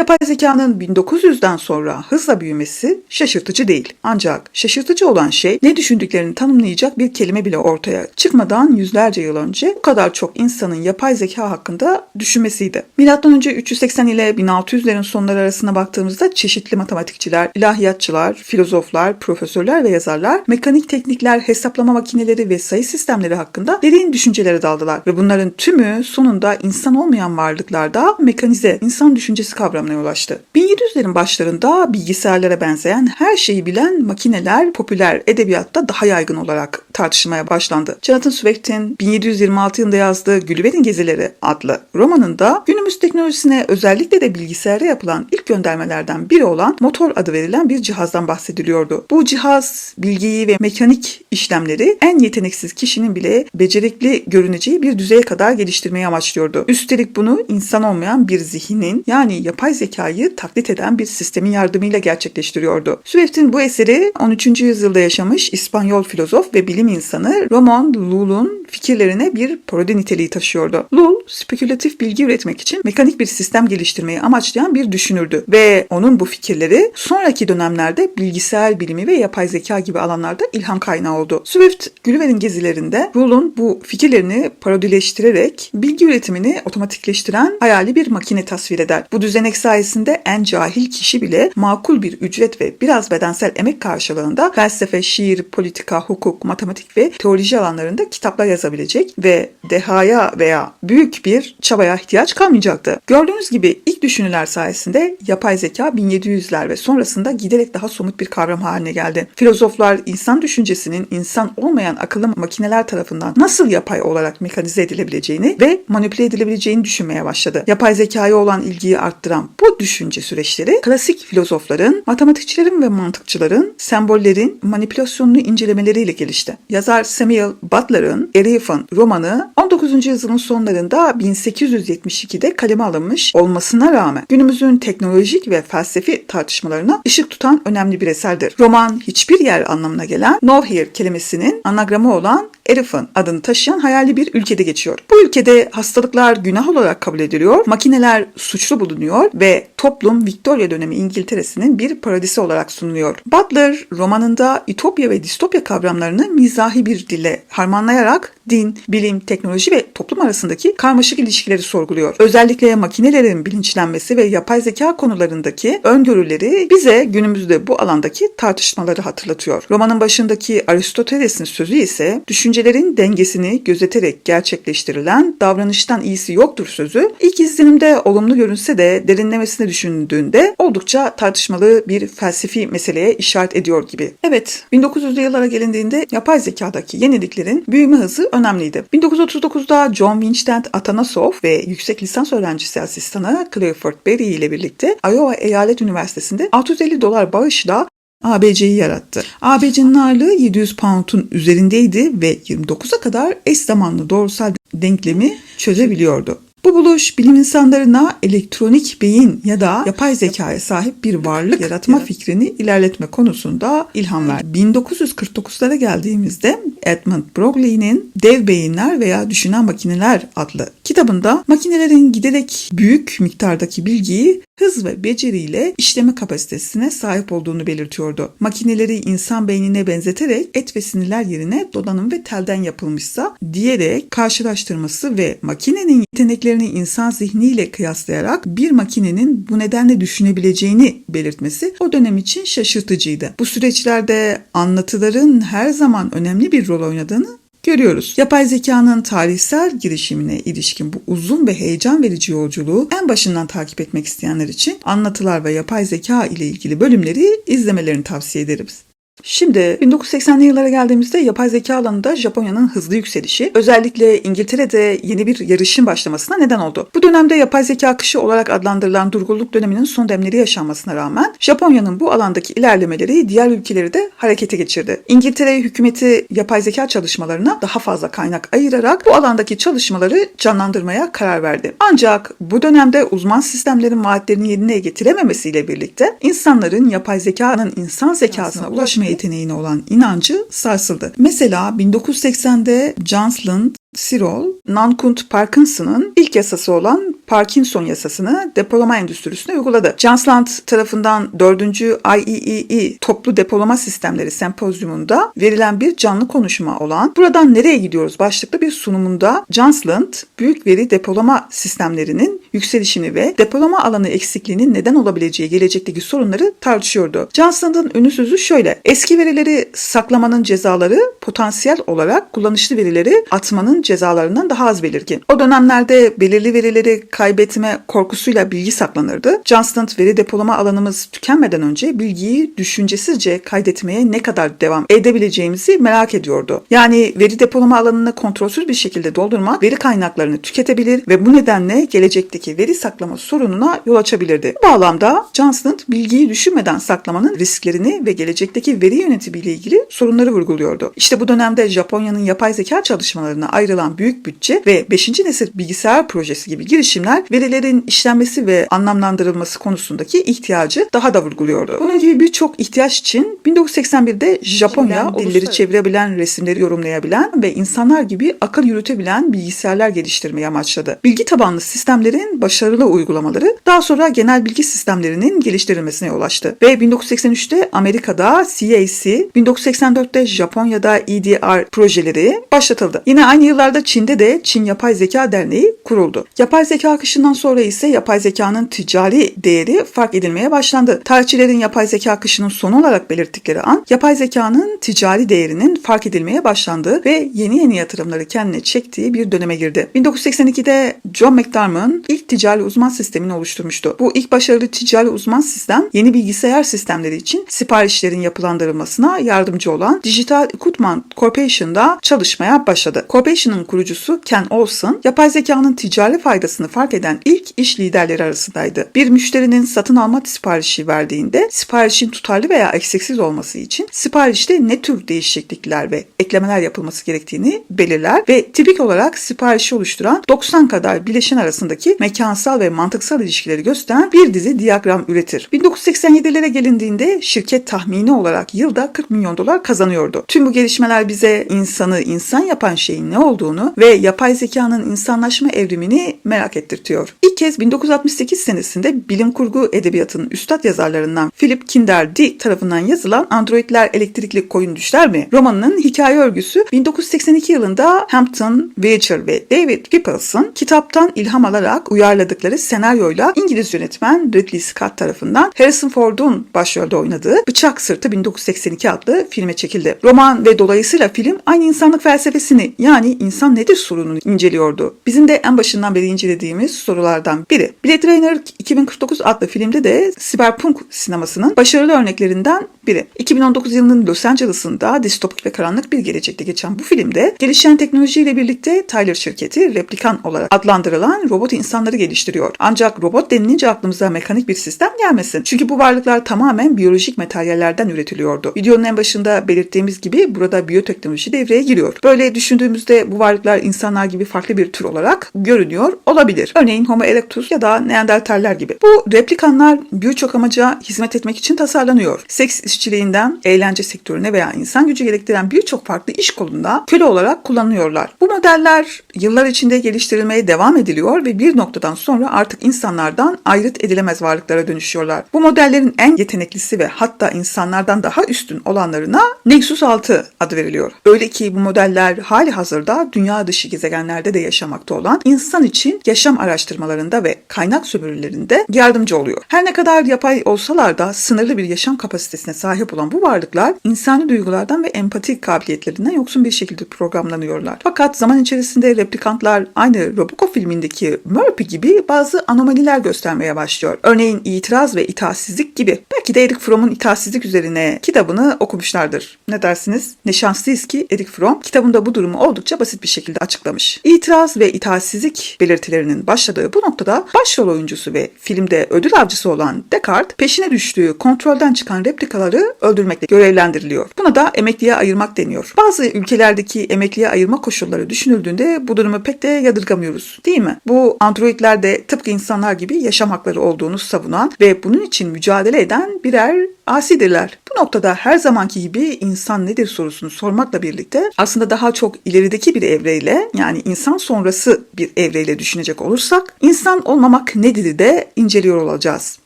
Yapay zekanın 1900'den sonra hızla büyümesi şaşırtıcı değil. Ancak şaşırtıcı olan şey ne düşündüklerini tanımlayacak bir kelime bile ortaya çıkmadan yüzlerce yıl önce bu kadar çok insanın yapay zeka hakkında düşünmesiydi. Milattan önce 380 ile 1600'lerin sonları arasına baktığımızda çeşitli matematikçiler, ilahiyatçılar, filozoflar, profesörler ve yazarlar mekanik teknikler, hesaplama makineleri ve sayı sistemleri hakkında derin düşüncelere daldılar ve bunların tümü sonunda insan olmayan varlıklarda mekanize, insan düşüncesi kavramına ulaştı. 1700'lerin başlarında bilgisayarlara benzeyen her şeyi bilen makineler popüler edebiyatta daha yaygın olarak tartışılmaya başlandı. Jonathan Swift'in 1726 yılında yazdığı Gulliver'in Gezileri adlı romanında günümüz teknolojisine özellikle de bilgisayara yapılan ilk göndermelerden biri olan motor adı verilen bir cihazdan bahsediliyordu. Bu cihaz bilgiyi ve mekanik işlemleri en yeteneksiz kişinin bile becerikli görüneceği bir düzeye kadar geliştirmeyi amaçlıyordu. Üstelik bunu insan olmayan bir zihnin yani yapay zekayı taklit eden bir sistemin yardımıyla gerçekleştiriyordu. Swift'in bu eseri 13. yüzyılda yaşamış İspanyol filozof ve bilim insanı Ramon Lull'un fikirlerine bir parodi niteliği taşıyordu. Lull, spekülatif bilgi üretmek için mekanik bir sistem geliştirmeyi amaçlayan bir düşünürdü ve onun bu fikirleri sonraki dönemlerde bilgisayar bilimi ve yapay zeka gibi alanlarda ilham kaynağı oldu. Swift, Gulliver'in gezilerinde Lull'un bu fikirlerini parodileştirerek bilgi üretimini otomatikleştiren hayali bir makine tasvir eder. Bu düzenek sayesinde en cahil kişi bile makul bir ücret ve biraz bedensel emek karşılığında felsefe, şiir, politika, hukuk, matematik ve teoloji alanlarında kitaplar yazabilecek ve dehaya veya büyük bir çabaya ihtiyaç kalmayacaktı. Gördüğünüz gibi ilk düşünürler sayesinde yapay zeka 1700'ler ve sonrasında giderek daha somut bir kavram haline geldi. Filozoflar insan düşüncesinin insan olmayan akıllı makineler tarafından nasıl yapay olarak mekanize edilebileceğini ve manipüle edilebileceğini düşünmeye başladı. Yapay zekaya olan ilgiyi arttıran bu düşünce süreçleri klasik filozofların, matematikçilerin ve mantıkçıların sembollerin manipülasyonunu incelemeleriyle gelişti. Yazar Samuel Butler'ın Eriphon romanı 19. yüzyılın sonlarında 1872'de kaleme alınmış olmasına rağmen günümüzün teknolojik ve felsefi tartışmalarına ışık tutan önemli bir eserdir. Roman hiçbir yer anlamına gelen nowhere kelimesinin anagramı olan Eriphon adını taşıyan hayali bir ülkede geçiyor. Bu ülkede hastalıklar günah olarak kabul ediliyor, makineler suçlu bulunuyor ve toplum Victoria dönemi İngiltere'sinin bir paradisi olarak sunuluyor. Butler romanında ütopya ve distopya kavramlarını mizahi bir dille harmanlayarak din, bilim, teknoloji ve toplum arasındaki karmaşık ilişkileri sorguluyor. Özellikle makinelerin bilinçlenmesi ve yapay zeka konularındaki öngörüleri bize günümüzde bu alandaki tartışmaları hatırlatıyor. Romanın başındaki Aristoteles'in sözü ise düşüncelerin dengesini gözeterek gerçekleştirilen davranıştan iyisi yoktur sözü ilk izlenimde olumlu görünse de derinlemesine düşündüğünde oldukça tartışmalı bir felsefi meseleye işaret ediyor gibi. Evet, 1900'lü yıllara gelindiğinde yapay zekadaki yeniliklerin büyüme hızı önemliydi. 1939'da John Vincent Atanasov ve yüksek lisans öğrencisi asistanı Clifford Berry ile birlikte Iowa Eyalet Üniversitesi'nde 650 dolar bağışla ABC'yi yarattı. ABC'nin ağırlığı 700 pound'un üzerindeydi ve 29'a kadar eş zamanlı doğrusal denklemi çözebiliyordu. Bu buluş bilim insanlarına elektronik beyin ya da yapay zekaya sahip bir varlık yaratma fikrini ilerletme konusunda ilham verdi. 1949'lara geldiğimizde Edmund Broglie'nin Dev Beyinler veya Düşünen Makineler adlı kitabında makinelerin giderek büyük miktardaki bilgiyi hız ve beceriyle işleme kapasitesine sahip olduğunu belirtiyordu. Makineleri insan beynine benzeterek et ve sinirler yerine donanım ve telden yapılmışsa diyerek karşılaştırması ve makinenin yeteneklerini insan zihniyle kıyaslayarak bir makinenin bu nedenle düşünebileceğini belirtmesi o dönem için şaşırtıcıydı. Bu süreçlerde anlatıların her zaman önemli bir rol oynadığını görüyoruz. Yapay zekanın tarihsel girişimine ilişkin bu uzun ve heyecan verici yolculuğu en başından takip etmek isteyenler için anlatılar ve yapay zeka ile ilgili bölümleri izlemelerini tavsiye ederiz. Şimdi 1980'li yıllara geldiğimizde yapay zeka alanında Japonya'nın hızlı yükselişi özellikle İngiltere'de yeni bir yarışın başlamasına neden oldu. Bu dönemde yapay zeka akışı olarak adlandırılan durgunluk döneminin son demleri yaşanmasına rağmen Japonya'nın bu alandaki ilerlemeleri diğer ülkeleri de harekete geçirdi. İngiltere hükümeti yapay zeka çalışmalarına daha fazla kaynak ayırarak bu alandaki çalışmaları canlandırmaya karar verdi. Ancak bu dönemde uzman sistemlerin vaatlerini yerine getirememesiyle birlikte insanların yapay zekanın insan zekasına ulaşmaya yeteneğine olan inancı sarsıldı. Mesela 1980'de Jocelyn Sirol Nankunt Parkinson'ın ilk yasası olan Parkinson yasasını depolama endüstrisine uyguladı. Jansland tarafından 4. IEEE Toplu Depolama Sistemleri Sempozyumunda verilen bir canlı konuşma olan Buradan Nereye Gidiyoruz başlıklı bir sunumunda Jansland büyük veri depolama sistemlerinin yükselişini ve depolama alanı eksikliğinin neden olabileceği gelecekteki sorunları tartışıyordu. Jansland'ın ünlü sözü şöyle. Eski verileri saklamanın cezaları potansiyel olarak kullanışlı verileri atmanın cezalarından daha az belirgin. O dönemlerde belirli verileri kaybetme korkusuyla bilgi saklanırdı. Johnston veri depolama alanımız tükenmeden önce bilgiyi düşüncesizce kaydetmeye ne kadar devam edebileceğimizi merak ediyordu. Yani veri depolama alanını kontrolsüz bir şekilde doldurmak veri kaynaklarını tüketebilir ve bu nedenle gelecekteki veri saklama sorununa yol açabilirdi. Bu bağlamda Johnston bilgiyi düşünmeden saklamanın risklerini ve gelecekteki veri yönetimiyle ilgili sorunları vurguluyordu. İşte bu dönemde Japonya'nın yapay zeka çalışmalarına ayrılan büyük bütçe ve 5. nesil bilgisayar projesi gibi girişimler verilerin işlenmesi ve anlamlandırılması konusundaki ihtiyacı daha da vurguluyordu. Bunun gibi birçok ihtiyaç için 1981'de Japonya dilleri çevirebilen, resimleri yorumlayabilen ve insanlar gibi akıl yürütebilen bilgisayarlar geliştirmeyi amaçladı. Bilgi tabanlı sistemlerin başarılı uygulamaları daha sonra genel bilgi sistemlerinin geliştirilmesine yol açtı. Ve 1983'te Amerika'da CAC, 1984'te Japonya'da EDR projeleri başlatıldı. Yine aynı yıllarda Çin'de de Çin Yapay Zeka Derneği kuruldu. Yapay zeka akışından sonra ise yapay zekanın ticari değeri fark edilmeye başlandı. Tarihçilerin yapay zeka akışının sonu olarak belirttikleri an yapay zekanın ticari değerinin fark edilmeye başlandığı ve yeni yeni yatırımları kendine çektiği bir döneme girdi. 1982'de John McDermott ilk ticari uzman sistemini oluşturmuştu. Bu ilk başarılı ticari uzman sistem yeni bilgisayar sistemleri için siparişlerin yapılandırılmasına yardımcı olan Digital Equipment Corporation'da çalışmaya başladı. Corporation'ın kurucusu Ken Olsen, yapay zekanın ticari faydasını fark eden ilk iş liderleri arasındaydı. Bir müşterinin satın alma siparişi verdiğinde siparişin tutarlı veya eksiksiz olması için siparişte ne tür değişiklikler ve eklemeler yapılması gerektiğini belirler ve tipik olarak siparişi oluşturan 90 kadar bileşen arasındaki mekansal ve mantıksal ilişkileri gösteren bir dizi diyagram üretir. 1987'lere gelindiğinde şirket tahmini olarak yılda 40 milyon dolar kazanıyordu. Tüm bu gelişmeler bize insanı insan yapan şeyin ne olduğunu ve yapay zekanın insanlaşma evrimini merak ettirtiyor. İlk kez 1968 senesinde bilim kurgu edebiyatının üstad yazarlarından Philip Kinder Dick tarafından yazılan Androidler elektrikli koyun düşler mi? romanının hikaye örgüsü 1982 yılında Hampton Beecher ve David Whippleson kitaptan ilham alarak uyarladıkları senaryoyla İngiliz yönetmen Ridley Scott tarafından Harrison Ford'un başrolde oynadığı Bıçak Sırtı 1982 adlı filme çekildi. Roman ve dolayısıyla film aynı insanlık felsefesini yani insan nedir sorununu inceliyordu. Bizim de en başından beri incelediğimiz sorulardan biri. Blade Runner 2049 adlı filmde de siberpunk sinemasının başarılı örneklerinden biri. 2019 yılının Los Angeles'ında distopik ve karanlık bir gelecekte geçen bu filmde gelişen teknolojiyle birlikte Tyler şirketi replikan olarak adlandırılan robot insanları geliştiriyor. Ancak robot denilince aklımıza mekanik bir sistem gelmesin. Çünkü bu varlıklar tamamen biyolojik materyallerden üretiliyordu. Videonun en başında belirttiğimiz gibi burada biyoteknoloji devreye giriyor. Böyle düşündüğümüzde bu varlıklar insanlar gibi farklı bir tür olarak görünüyor olabilir. Örneğin Homo erectus ya da Neandertaller gibi. Bu replikanlar birçok amaca hizmet etmek için tasarlanıyor. Seks işçiliğinden eğlence sektörüne veya insan gücü gerektiren birçok farklı iş kolunda köle olarak kullanılıyorlar. Bu modeller yıllar içinde geliştirilmeye devam ediliyor ve bir noktadan sonra artık insanlardan ayrıt edilemez varlıklara dönüşüyorlar. Bu modellerin en yeteneklisi ve hatta insanlardan daha üstün olanlarına Nexus 6 adı veriliyor. Öyle ki bu modeller hali hazırda dünya dışı gezegenlerde de yaşamakta olan insan için yaşam araştırmalarında ve kaynak sömürülerinde yardımcı oluyor. Her ne kadar yapay olsalar da sınırlı bir yaşam kapasitesine sahip olan bu varlıklar insani duygulardan ve empati kabiliyetlerinden yoksun bir şekilde programlanıyorlar. Fakat zaman içerisinde replikantlar aynı Robocop filmindeki Murphy gibi bazı anomaliler göstermeye başlıyor. Örneğin itiraz ve itaatsizlik gibi. Belki de Eric Fromm'un itaatsizlik üzerine kitabını okumuşlardır. Ne dersiniz? Ne şanslıyız ki Eric Fromm kitabında bu durumu oldukça basit bir şekilde açıklamış. İtiraz ve itaatsizlik belirtilerinin başladığı bu noktada başrol oyuncusu ve filmde ödül avcısı olan Descartes peşine düştüğü kontrolden çıkan replikaları öldürmekle görevlendiriliyor. Buna da emekliye ayırmak deniyor. Bazı ülkelerdeki emekliye ayırma koşulları düşünüldüğünde bu durumu pek de yadırgamıyoruz. Değil mi? Bu androidler de tıpkı insanlar gibi yaşam hakları olduğunu savunan ve bunun için mücadele eden birer asidirler. Bu noktada her zamanki gibi insan nedir sorusunu sormakla birlikte aslında daha çok ilerideki bir evreyle yani insan sonrası bir evreyle düşünecek olursak insan olmamak nedir de inceliyor olacağız.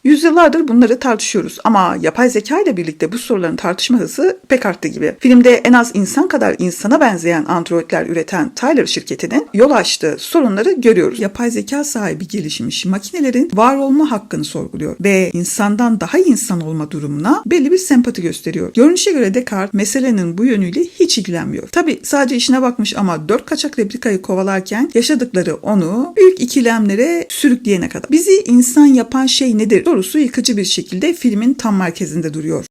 Yüzyıllardır bunları tartışıyoruz ama yapay zeka ile birlikte bu soruların tartışma hızı pek arttı gibi. Filmde en az insan kadar insana benzeyen androidler üreten Tyler şirketinin yol açtığı sorunları görüyoruz. Yapay zeka sahibi gelişmiş makinelerin var olma hakkını sorguluyor ve insandan daha insan olma durumuna belli bir sempati gösteriyor. Görünüşe göre Descartes meselenin bu yönüyle hiç ilgilenmiyor. Tabi sadece işine bakmış ama dört kaçak replikayı kovalarken yaşadıkları onu büyük ikilemlere sürükleyene kadar. Bizi insan yapan şey nedir sorusu yıkıcı bir şekilde filmin tam merkezinde duruyor.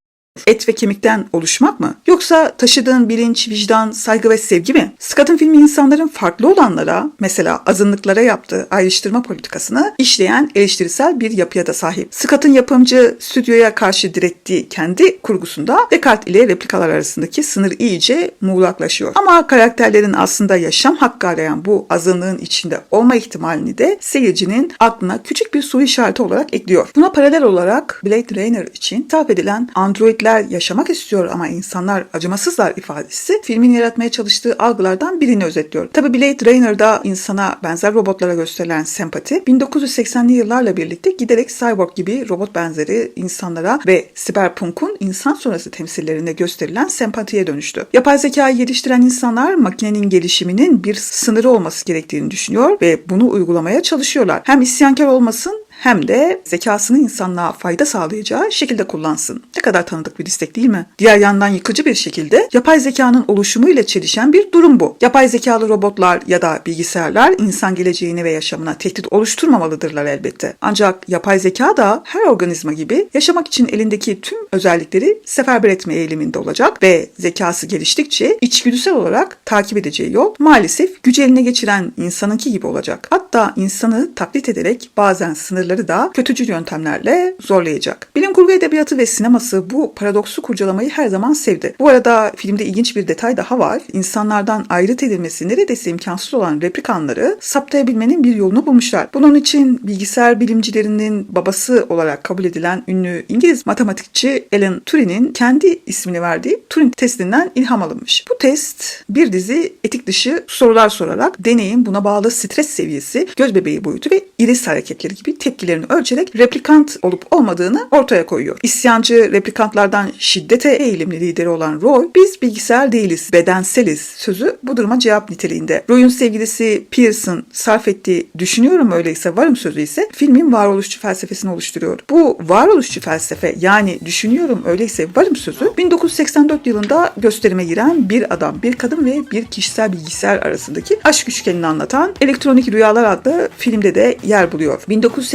Et ve kemikten oluşmak mı? Yoksa taşıdığın bilinç, vicdan, saygı ve sevgi mi? Scott'ın filmi insanların farklı olanlara, mesela azınlıklara yaptığı ayrıştırma politikasını işleyen eleştirisel bir yapıya da sahip. Scott'ın yapımcı stüdyoya karşı direttiği kendi kurgusunda Descartes ile replikalar arasındaki sınır iyice muğlaklaşıyor. Ama karakterlerin aslında yaşam hakkı arayan bu azınlığın içinde olma ihtimalini de seyircinin aklına küçük bir soru işareti olarak ekliyor. Buna paralel olarak Blade Runner için hitap edilen android androidler yaşamak istiyor ama insanlar acımasızlar ifadesi filmin yaratmaya çalıştığı algılardan birini özetliyor. Tabi Blade Runner'da insana benzer robotlara gösterilen sempati 1980'li yıllarla birlikte giderek cyborg gibi robot benzeri insanlara ve Cyberpunk'un insan sonrası temsillerinde gösterilen sempatiye dönüştü. Yapay zekayı geliştiren insanlar makinenin gelişiminin bir sınırı olması gerektiğini düşünüyor ve bunu uygulamaya çalışıyorlar. Hem isyankar olmasın hem de zekasını insanlığa fayda sağlayacağı şekilde kullansın. Ne kadar tanıdık bir istek değil mi? Diğer yandan yıkıcı bir şekilde yapay zekanın oluşumu ile çelişen bir durum bu. Yapay zekalı robotlar ya da bilgisayarlar insan geleceğine ve yaşamına tehdit oluşturmamalıdırlar elbette. Ancak yapay zeka da her organizma gibi yaşamak için elindeki tüm özellikleri seferber etme eğiliminde olacak ve zekası geliştikçe içgüdüsel olarak takip edeceği yol maalesef gücü eline geçiren insanınki gibi olacak. Hatta insanı taklit ederek bazen sınırları da kötücül yöntemlerle zorlayacak. Bilim kurgu edebiyatı ve sineması bu paradoksu kurcalamayı her zaman sevdi. Bu arada filmde ilginç bir detay daha var. İnsanlardan ayrıt edilmesi neredeyse imkansız olan replikanları saptayabilmenin bir yolunu bulmuşlar. Bunun için bilgisayar bilimcilerinin babası olarak kabul edilen ünlü İngiliz matematikçi Alan Turing'in kendi ismini verdiği Turing testinden ilham alınmış. Bu test bir dizi etik dışı sorular sorarak deneyin buna bağlı stres seviyesi, göz bebeği boyutu ve iris hareketleri gibi tepkilerini ölçerek replikant olup olmadığını ortaya koyuyor. İsyancı replikantlardan şiddete eğilimli lideri olan Roy, biz bilgisayar değiliz, bedenseliz sözü bu duruma cevap niteliğinde. Roy'un sevgilisi Pearson sarf ettiği düşünüyorum öyleyse varım sözü ise filmin varoluşçu felsefesini oluşturuyor. Bu varoluşçu felsefe yani düşünüyorum öyleyse varım sözü 1984 yılında gösterime giren bir adam, bir kadın ve bir kişisel bilgisayar arasındaki aşk üçgenini anlatan Elektronik Rüyalar adlı filmde de yer buluyor.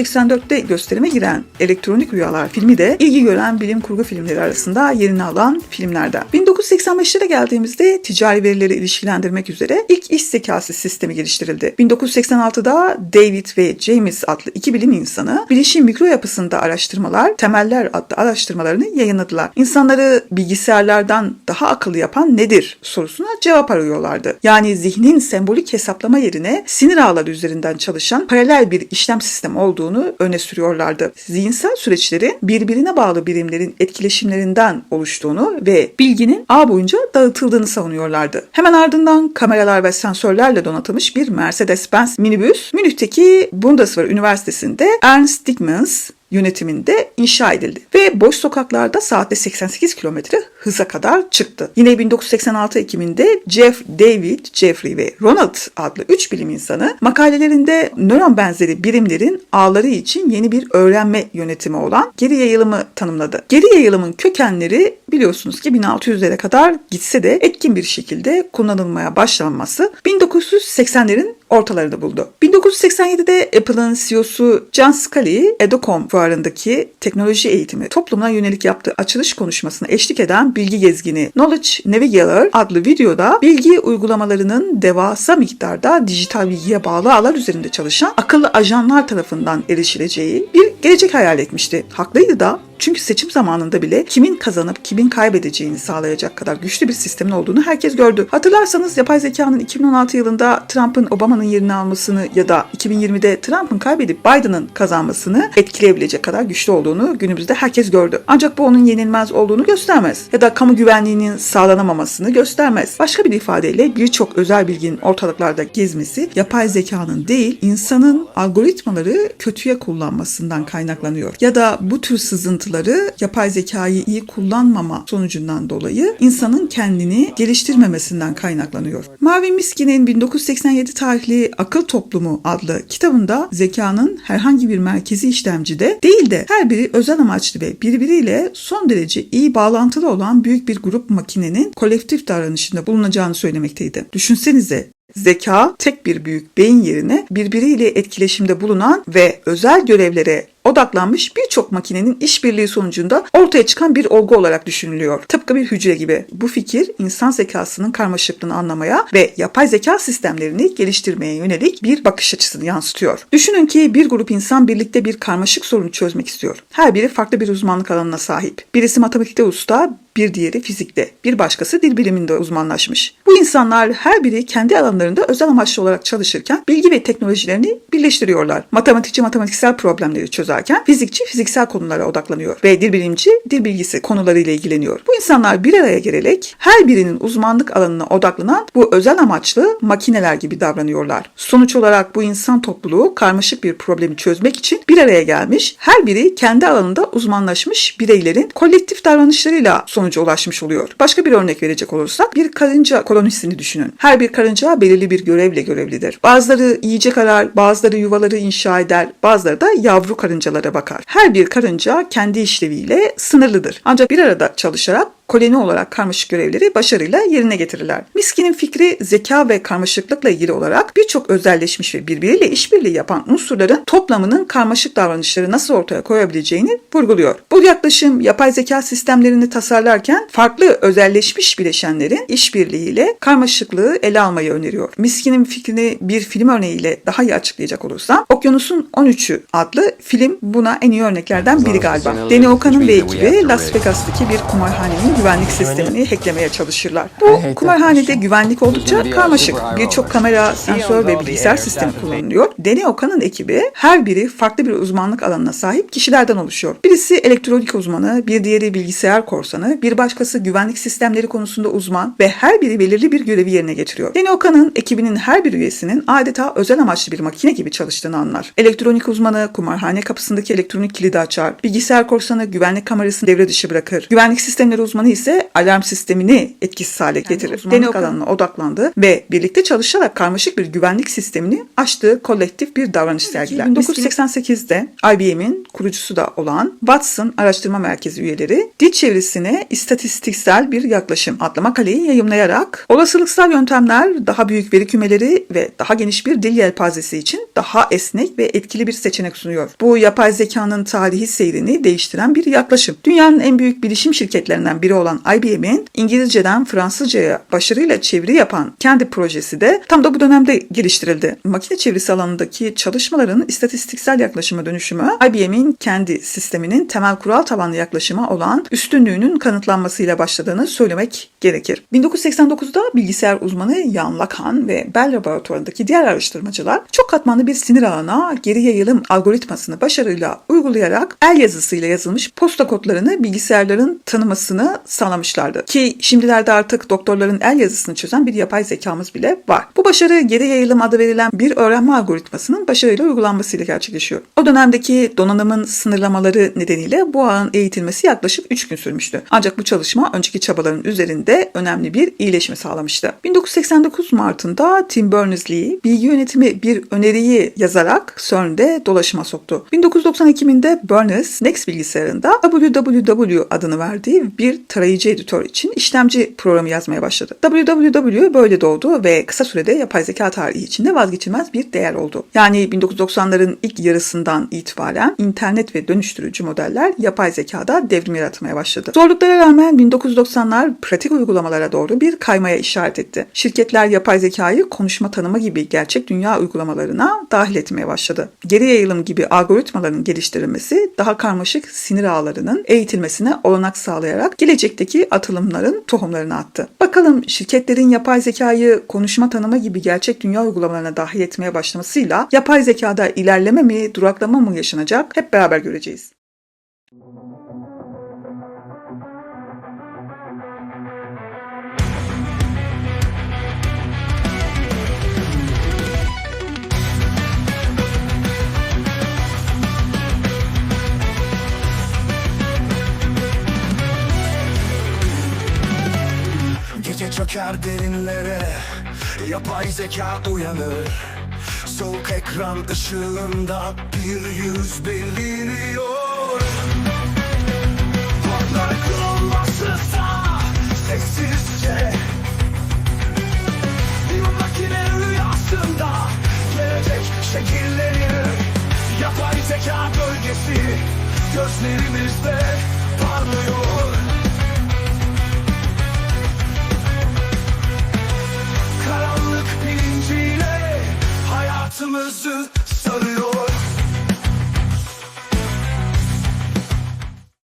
1984'te gösterime giren Elektronik Rüyalar filmi de ilgi gören bilim kurgu filmleri arasında yerini alan filmlerden. 1985'lere geldiğimizde ticari verileri ilişkilendirmek üzere ilk iş zekası sistemi geliştirildi. 1986'da David ve James adlı iki bilim insanı bilişim mikro yapısında araştırmalar, temeller adlı araştırmalarını yayınladılar. İnsanları bilgisayarlardan daha akıllı yapan nedir sorusuna cevap arıyorlardı. Yani zihnin sembolik hesaplama yerine sinir ağları üzerinden çalışan paralel bir işlem sistemi olduğunu öne sürüyorlardı. Zihinsel süreçlerin birbirine bağlı birimlerin etkileşimlerinden oluştuğunu ve bilginin ağ boyunca dağıtıldığını savunuyorlardı. Hemen ardından kameralar ve sensörlerle donatılmış bir Mercedes-Benz minibüs Münih'teki Bundeswehr Üniversitesi'nde Ernst Dickmans yönetiminde inşa edildi. Ve boş sokaklarda saatte 88 kilometre hıza kadar çıktı. Yine 1986 Ekim'inde Jeff, David, Jeffrey ve Ronald adlı 3 bilim insanı makalelerinde nöron benzeri birimlerin ağları için yeni bir öğrenme yönetimi olan geri yayılımı tanımladı. Geri yayılımın kökenleri biliyorsunuz ki 1600'lere kadar gitse de etkin bir şekilde kullanılmaya başlanması 1980'lerin ortalarını buldu. 1987'de Apple'ın CEO'su John Scully, Edocom fuarındaki teknoloji eğitimi toplumuna yönelik yaptığı açılış konuşmasına eşlik eden bilgi gezgini Knowledge Navigator adlı videoda bilgi uygulamalarının devasa miktarda dijital bilgiye bağlı ağlar üzerinde çalışan akıllı ajanlar tarafından erişileceği bir gelecek hayal etmişti. Haklıydı da Çünkü seçim zamanında bile kimin kazanıp kimin kaybedeceğini sağlayacak kadar güçlü bir sistemin olduğunu herkes gördü. Hatırlarsanız yapay zekanın 2016 yılında Trump'ın Obama'nın yerini almasını ya da 2020'de Trump'ın kaybedip Biden'ın kazanmasını etkileyebilecek kadar güçlü olduğunu günümüzde herkes gördü. Ancak bu onun yenilmez olduğunu göstermez ya da kamu güvenliğinin sağlanamamasını göstermez. Başka bir ifadeyle birçok özel bilginin ortalıklarda gezmesi yapay zekanın değil insanın algoritmaları kötüye kullanmasından kaynaklanıyor. Ya da bu tür sızıntıları yapay zekayı iyi kullanmama sonucundan dolayı insanın kendini geliştirmemesinden kaynaklanıyor. Mavi Miski'nin 1987 tarihli Akıl Toplumu adlı kitabında zekanın herhangi bir merkezi işlemcide değil de her biri özel amaçlı ve birbiriyle son derece iyi bağlantılı olan büyük bir grup makinenin kolektif davranışında bulunacağını söylemekteydi. Düşünsenize Zeka tek bir büyük beyin yerine birbiriyle etkileşimde bulunan ve özel görevlere odaklanmış birçok makinenin işbirliği sonucunda ortaya çıkan bir olgu olarak düşünülüyor. Tıpkı bir hücre gibi. Bu fikir insan zekasının karmaşıklığını anlamaya ve yapay zeka sistemlerini geliştirmeye yönelik bir bakış açısını yansıtıyor. Düşünün ki bir grup insan birlikte bir karmaşık sorunu çözmek istiyor. Her biri farklı bir uzmanlık alanına sahip. Birisi matematikte usta, bir diğeri fizikte, bir başkası dil biliminde uzmanlaşmış. Bu insanlar her biri kendi alanlarında özel amaçlı olarak çalışırken bilgi ve teknolojilerini birleştiriyorlar. Matematikçi matematiksel problemleri çözerken fizikçi fiziksel konulara odaklanıyor ve dil bilimci dil bilgisi konularıyla ilgileniyor. Bu insanlar bir araya gelerek her birinin uzmanlık alanına odaklanan bu özel amaçlı makineler gibi davranıyorlar. Sonuç olarak bu insan topluluğu karmaşık bir problemi çözmek için bir araya gelmiş, her biri kendi alanında uzmanlaşmış bireylerin kolektif davranışlarıyla sonuca ulaşmış oluyor. Başka bir örnek verecek olursak bir karınca kolonistini düşünün. Her bir karınca belirli bir görevle görevlidir. Bazıları yiyecek arar, bazıları yuvaları inşa eder, bazıları da yavru karıncalara bakar. Her bir karınca kendi işleviyle sınırlıdır. Ancak bir arada çalışarak koloni olarak karmaşık görevleri başarıyla yerine getirirler. Miski'nin fikri zeka ve karmaşıklıkla ilgili olarak birçok özelleşmiş ve birbiriyle işbirliği yapan unsurların toplamının karmaşık davranışları nasıl ortaya koyabileceğini vurguluyor. Bu yaklaşım yapay zeka sistemlerini tasarlarken farklı özelleşmiş bileşenlerin işbirliğiyle karmaşıklığı ele almayı öneriyor. Miski'nin fikrini bir film örneğiyle daha iyi açıklayacak olursam Okyanus'un 13'ü adlı film buna en iyi örneklerden biri galiba. Danny Okan'ın ve ekibi Las Vegas'taki bir kumarhanenin güvenlik sistemini hacklemeye çalışırlar. Bu kumarhanede güvenlik oldukça karmaşık. Birçok kamera, sensör ve bilgisayar sistemi kullanılıyor. Danny Okan'ın ekibi her biri farklı bir uzmanlık alanına sahip kişilerden oluşuyor. Birisi elektronik uzmanı, bir diğeri bilgisayar korsanı, bir başkası güvenlik sistemleri konusunda uzman ve her biri belirli bir görevi yerine getiriyor. Danny Okan'ın ekibinin her bir üyesinin adeta özel amaçlı bir makine gibi çalıştığını anlar. Elektronik uzmanı kumarhane kapısındaki elektronik kilidi açar. Bilgisayar korsanı güvenlik kamerasını devre dışı bırakır. Güvenlik sistemleri uzmanı ise alarm sistemini etkisiz hale getirir. Danny alanına odaklandı ve birlikte çalışarak karmaşık bir güvenlik sistemini açtığı kolektif bir davranış sergiler. 1988'de IBM'in kurucusu da olan Watson Araştırma Merkezi üyeleri dil çevresine istatistiksel bir yaklaşım adlı makaleyi yayımlayarak olasılıksal yöntemler daha büyük veri kümeleri ve daha geniş bir dil yelpazesi için daha esnek ve etkili bir seçenek sunuyor. Bu yapay zekanın tarihi seyrini değiştiren bir yaklaşım. Dünyanın en büyük bilişim şirketlerinden biri olan IBM'in İngilizceden Fransızcaya başarıyla çeviri yapan kendi projesi de tam da bu dönemde geliştirildi. Makine çevirisi alanındaki çalışmaların istatistiksel yaklaşıma dönüşümü IBM'in kendi sisteminin temel kural tabanlı yaklaşıma olan üstünlüğünün kanıtlanmasıyla başladığını söylemek gerekir. 1989'da bilgisayar uzmanı Jan Lacan ve Bell Laboratuvarı'ndaki diğer araştırmacılar çok katmanlı bir sinir ağına geri yayılım algoritmasını başarıyla uygulayarak el yazısıyla yazılmış posta kodlarını bilgisayarların tanımasını sağlamışlardı. Ki şimdilerde artık doktorların el yazısını çözen bir yapay zekamız bile var. Bu başarı geri yayılım adı verilen bir öğrenme algoritmasının başarıyla uygulanmasıyla gerçekleşiyor. O dönemdeki donanımın sınırlamaları nedeniyle bu ağın eğitilmesi yaklaşık 3 gün sürmüştü. Ancak bu çalışma önceki çabaların üzerinde önemli bir iyileşme sağlamıştı. 1989 Mart'ında Tim Berners-Lee bilgi yönetimi bir öneriyi yazarak CERN'de dolaşıma soktu. 1990 Ekim'inde Berners Next bilgisayarında WWW adını verdiği bir tarayıcı editör için işlemci programı yazmaya başladı. www böyle doğdu ve kısa sürede yapay zeka tarihi içinde vazgeçilmez bir değer oldu. Yani 1990'ların ilk yarısından itibaren internet ve dönüştürücü modeller yapay zekada devrim yaratmaya başladı. Zorluklara rağmen 1990'lar pratik uygulamalara doğru bir kaymaya işaret etti. Şirketler yapay zekayı konuşma tanıma gibi gerçek dünya uygulamalarına dahil etmeye başladı. Geri yayılım gibi algoritmaların geliştirilmesi daha karmaşık sinir ağlarının eğitilmesine olanak sağlayarak gelecekteki atılımların tohumlarını attı. Bakalım şirketlerin yapay zekayı konuşma tanıma gibi gerçek dünya uygulamalarına dahil etmeye başlamasıyla yapay zekada ilerleme mi, duraklama mı yaşanacak hep beraber göreceğiz. Çöker derinlere. Yapay zeka uyanır. Soğuk ekran ışığında bir yüz beliriyor. Patlar kırılmazsa sessizce Bir makine rüyasında Gelecek şekilleri. Yapay zeka bölgesi Gözlerimizde sorumluluk bilinciyle hayatımızı sarıyor.